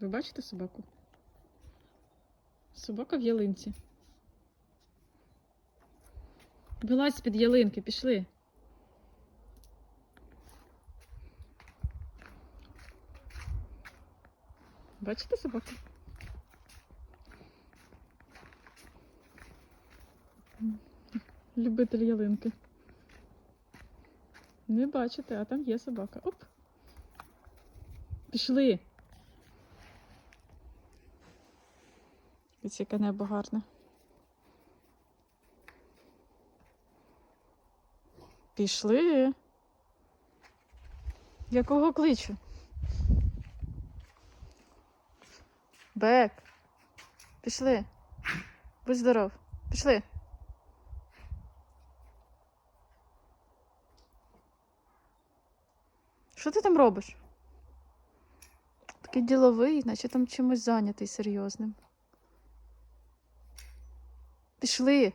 Ви бачите собаку? Собака в ялинці. Вилазь з-під ялинки, пішли. Бачите собаку? Любитель ялинки. Не бачите, а там є собака. Оп. Пішли. Ось яке небо гарне. Пішли. Я кого кличу? Бек. Пішли. Будь здоров. Пішли. Що ти там робиш? Такий діловий, наче там чимось зайнятий серйозним. Пішли.